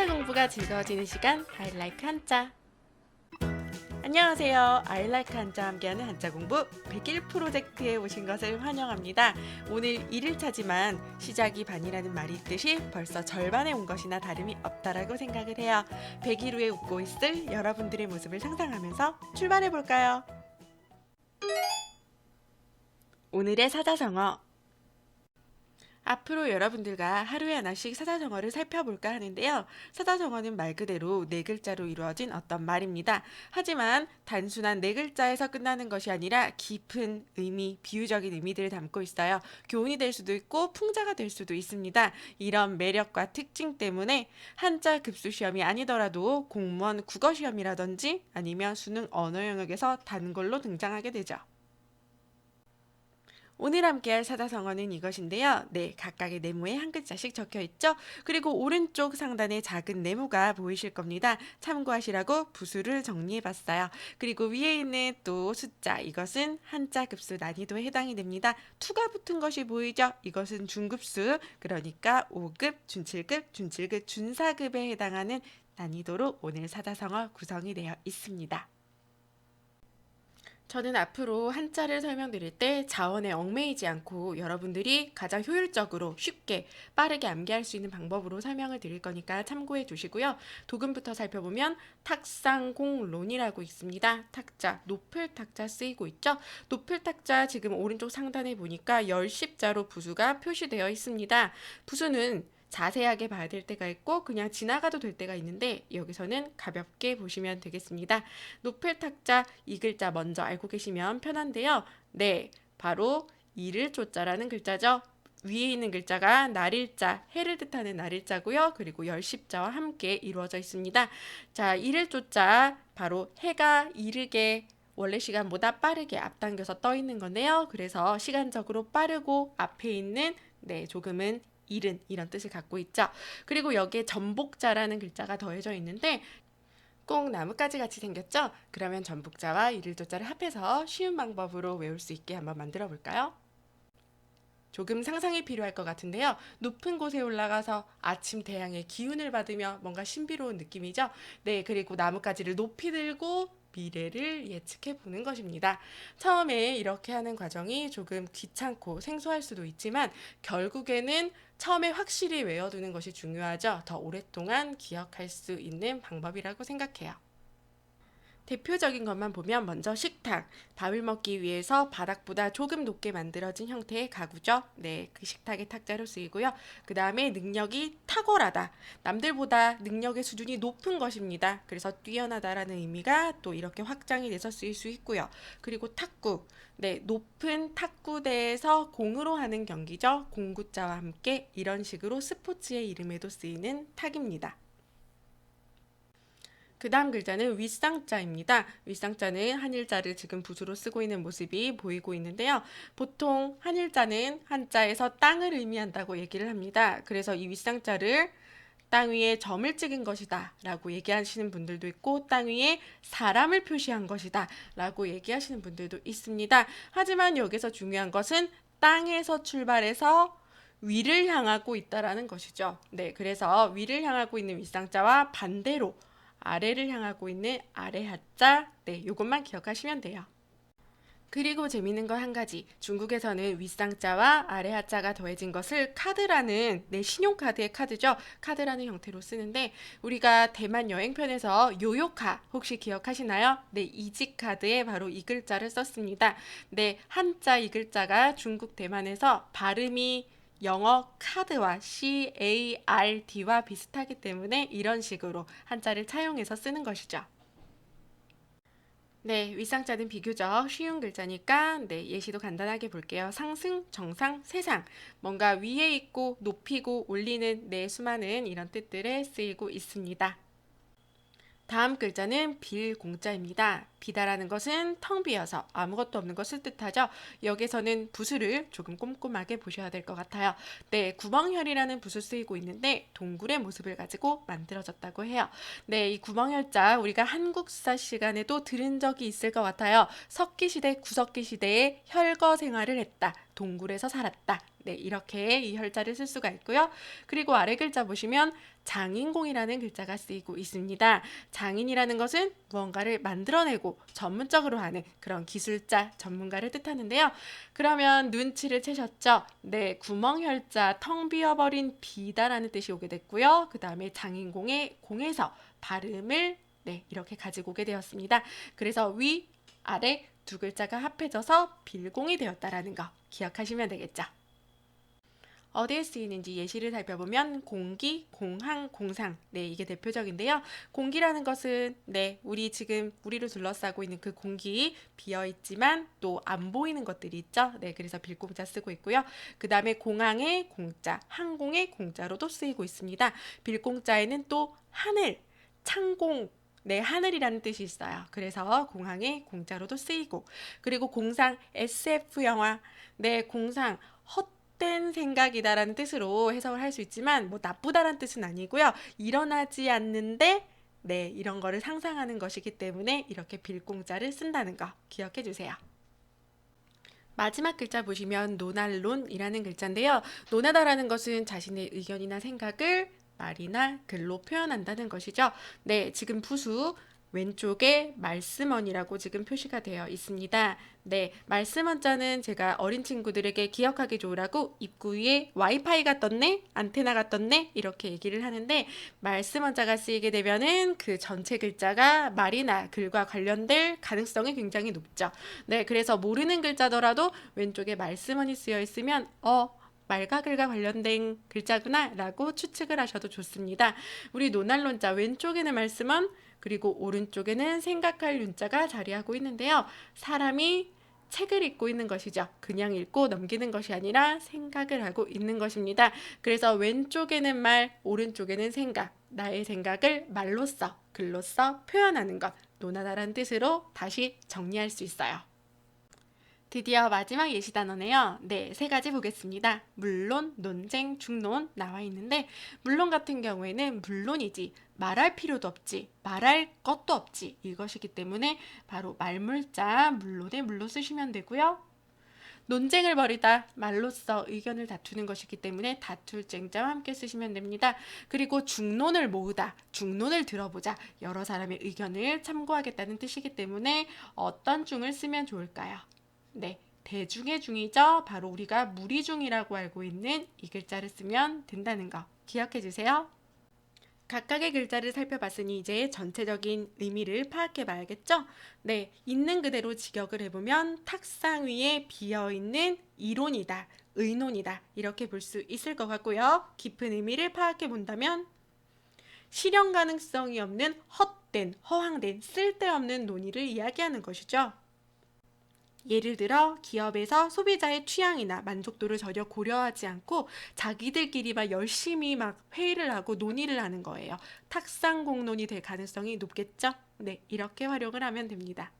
한자 공부가 즐거워지는 시간 like 한자. 안녕하세요. Like 한자 함께하는 한자 공부 100일 프로젝트에 오신 것을 환영합니다. 오늘 1일차지만 시작이 반이라는 말이 있듯이 벌써 절반에 온 것이나 다름이 없다라고 생각을 해요. 100일 후에 웃고 있을 여러분들의 모습을 상상하면서 출발해 볼까요? 오늘의 사자성어 앞으로 여러분들과 하루에 하나씩 사자성어를 살펴볼까 하는데요. 사자성어는 말 그대로 네 글자로 이루어진 어떤 말입니다. 하지만 단순한 네 글자에서 끝나는 것이 아니라 깊은 의미, 비유적인 의미들을 담고 있어요. 교훈이 될 수도 있고 풍자가 될 수도 있습니다. 이런 매력과 특징 때문에 한자 급수 시험이 아니더라도 공무원 국어 시험이라든지 아니면 수능 언어 영역에서 단골로 등장하게 되죠. 오늘 함께할 사자성어는 이것인데요. 네, 각각의 네모에 한 글자씩 적혀 있죠. 그리고 오른쪽 상단에 작은 네모가 보이실 겁니다. 참고하시라고 부수를 정리해 봤어요. 그리고 위에 있는 또 숫자, 이것은 한자 급수 난이도에 해당이 됩니다. 투가 붙은 것이 보이죠? 이것은 중급수, 그러니까 5급, 준7급, 준7급, 준4급에 해당하는 난이도로 오늘 사자성어 구성이 되어 있습니다. 저는 앞으로 한자를 설명드릴 때 자원에 얽매이지 않고 여러분들이 가장 효율적으로 쉽게 빠르게 암기할 수 있는 방법으로 설명을 드릴 거니까 참고해 주시고요. 도금부터 살펴보면 탁상공론이라고 있습니다. 탁자, 높을 탁자 쓰이고 있죠. 높을 탁자 지금 오른쪽 상단에 보니까 열십자로 부수가 표시되어 있습니다. 부수는 자세하게 봐야 될 때가 있고 그냥 지나가도 될 때가 있는데 여기서는 가볍게 보시면 되겠습니다. 높을 탁자 이 글자 먼저 알고 계시면 편한데요. 네, 바로 이를 조자라는 글자죠. 위에 있는 글자가 날일자, 해를 뜻하는 날일자고요. 그리고 열십자와 함께 이루어져 있습니다. 자, 이를 조자 바로 해가 이르게 원래 시간보다 빠르게 앞당겨서 떠 있는 건데요. 그래서 시간적으로 빠르고 앞에 있는 네, 조금은 일은 이런 뜻을 갖고 있죠. 그리고 여기에 전복자라는 글자가 더해져 있는데 꼭 나뭇가지 같이 생겼죠? 그러면 전복자와 일일조자를 합해서 쉬운 방법으로 외울 수 있게 한번 만들어 볼까요? 조금 상상이 필요할 것 같은데요. 높은 곳에 올라가서 아침 태양의 기운을 받으며 뭔가 신비로운 느낌이죠. 네, 그리고 나뭇가지를 높이 들고 미래를 예측해 보는 것입니다. 처음에 이렇게 하는 과정이 조금 귀찮고 생소할 수도 있지만 결국에는 처음에 확실히 외워두는 것이 중요하죠. 더 오랫동안 기억할 수 있는 방법이라고 생각해요. 대표적인 것만 보면 먼저 식탁, 밥을 먹기 위해서 바닥보다 조금 높게 만들어진 형태의 가구죠. 네, 그 식탁의 탁자로 쓰이고요. 그 다음에 능력이 탁월하다. 남들보다 능력의 수준이 높은 것입니다. 그래서 뛰어나다라는 의미가 또 이렇게 확장이 돼서 쓰일 수 있고요. 그리고 탁구, 네, 높은 탁구대에서 공으로 하는 경기죠. 공구자와 함께 이런 식으로 스포츠의 이름에도 쓰이는 탁입니다. 그 다음 글자는 윗상자입니다. 윗상자는 한일자를 지금 붓으로 쓰고 있는 모습이 보이고 있는데요. 보통 한일자는 한자에서 땅을 의미한다고 얘기를 합니다. 그래서 이 윗상자를 땅 위에 점을 찍은 것이다 라고 얘기하시는 분들도 있고 땅 위에 사람을 표시한 것이다 라고 얘기하시는 분들도 있습니다. 하지만 여기서 중요한 것은 땅에서 출발해서 위를 향하고 있다라는 것이죠. 네, 그래서 위를 향하고 있는 윗상자와 반대로 아래를 향하고 있는 아래 하자. 네, 요것만 기억하시면 돼요. 그리고 재밌는 거 한 가지. 중국에서는 윗상자와 아래 하자가 더해진 것을 카드라는 네, 신용카드의 카드죠. 카드라는 형태로 쓰는데 우리가 대만 여행편에서 요요카 혹시 기억하시나요? 네, 이지카드에 바로 이 글자를 썼습니다. 네, 한자 이 글자가 중국 대만에서 발음이 영어 카드와 CARD와 비슷하기 때문에 이런 식으로 한자를 차용해서 쓰는 것이죠. 네, 윗상자는 비교적 쉬운 글자니까 네, 예시도 간단하게 볼게요. 상승, 정상, 세상. 뭔가 위에 있고 높이고 올리는 네 수많은 이런 뜻들에 쓰이고 있습니다. 다음 글자는 빌 공자입니다. 비다라는 것은 텅 비어서 아무것도 없는 것을 뜻하죠. 여기서는 부수를 조금 꼼꼼하게 보셔야 될 것 같아요. 네, 구멍혈이라는 부수 쓰이고 있는데 동굴의 모습을 가지고 만들어졌다고 해요. 네, 이 구멍혈자 우리가 한국사 시간에도 들은 적이 있을 것 같아요. 석기시대, 구석기시대에 혈거 생활을 했다. 동굴에서 살았다. 네, 이렇게 이 혈자를 쓸 수가 있고요. 그리고 아래 글자 보시면 장인공이라는 글자가 쓰이고 있습니다. 장인이라는 것은 무언가를 만들어내고 전문적으로 하는 그런 기술자, 전문가를 뜻하는데요. 그러면 눈치를 채셨죠? 네, 구멍혈자 텅 비어버린 비다라는 뜻이 오게 됐고요. 그 다음에 장인공의 공에서 발음을 네, 이렇게 가지고 오게 되었습니다. 그래서 위, 아래 두 글자가 합해져서 빌공이 되었다라는 거 기억하시면 되겠죠. 어디에 쓰이는지 예시를 살펴보면 공기, 공항, 공상. 네, 이게 대표적인데요. 공기라는 것은 네, 우리 지금 우리를 둘러싸고 있는 그 공기 비어 있지만 또 안 보이는 것들이 있죠. 네, 그래서 빌공자 쓰고 있고요. 그다음에 공항의 공자, 항공의 공자로도 쓰이고 있습니다. 빌공자에는 또 하늘, 창공 네, 하늘이라는 뜻이 있어요. 그래서 공항의 공자로도 쓰이고 그리고 공상 SF 영화 네, 공상 헛 된 생각이다라는 뜻으로 해석을 할 수 있지만 뭐 나쁘다라는 뜻은 아니고요. 일어나지 않는데 네, 이런 거를 상상하는 것이기 때문에 이렇게 빌공자를 쓴다는 거 기억해 주세요. 마지막 글자 보시면 노날론이라는 글자인데요. 논하다라는 것은 자신의 의견이나 생각을 말이나 글로 표현한다는 것이죠. 네, 지금 부수 왼쪽에 말씀원이라고 지금 표시가 되어 있습니다. 네, 말씀원자는 제가 어린 친구들에게 기억하기 좋으라고 입구 위에 와이파이가 떴네, 안테나가 떴네 이렇게 얘기를 하는데 말씀원자가 쓰이게 되면은 그 전체 글자가 말이나 글과 관련될 가능성이 굉장히 높죠. 네, 그래서 모르는 글자더라도 왼쪽에 말씀원이 쓰여 있으면 어 말과 글과 관련된 글자구나라고 추측을 하셔도 좋습니다. 우리 노날론자 왼쪽에는 말씀은 그리고 오른쪽에는 생각할 윤자가 자리하고 있는데요. 사람이 책을 읽고 있는 것이죠. 그냥 읽고 넘기는 것이 아니라 생각을 하고 있는 것입니다. 그래서 왼쪽에는 말, 오른쪽에는 생각. 나의 생각을 말로써, 글로써 표현하는 것. 논하다라는 뜻으로 다시 정리할 수 있어요. 드디어 마지막 예시 단어네요. 네, 세 가지 보겠습니다. 물론, 논쟁, 중론 나와 있는데 물론 같은 경우에는 물론이지 말할 필요도 없지 말할 것도 없지 이것이기 때문에 바로 말물자 물론에 물로 쓰시면 되고요. 논쟁을 벌이다 말로써 의견을 다투는 것이기 때문에 다툴 쟁자와 함께 쓰시면 됩니다. 그리고 중론을 모으다 중론을 들어보자 여러 사람의 의견을 참고하겠다는 뜻이기 때문에 어떤 중을 쓰면 좋을까요? 네, 대중의 중이죠. 바로 우리가 무리중이라고 알고 있는 이 글자를 쓰면 된다는 거 기억해 주세요. 각각의 글자를 살펴봤으니 이제 전체적인 의미를 파악해 봐야겠죠? 네, 있는 그대로 직역을 해보면 탁상 위에 비어 있는 이론이다, 의논이다 이렇게 볼 수 있을 것 같고요. 깊은 의미를 파악해 본다면 실현 가능성이 없는 헛된, 허황된, 쓸데없는 논의를 이야기하는 것이죠. 예를 들어 기업에서 소비자의 취향이나 만족도를 전혀 고려하지 않고 자기들끼리만 열심히 막 회의를 하고 논의를 하는 거예요. 탁상 공론이 될 가능성이 높겠죠? 네, 이렇게 활용을 하면 됩니다.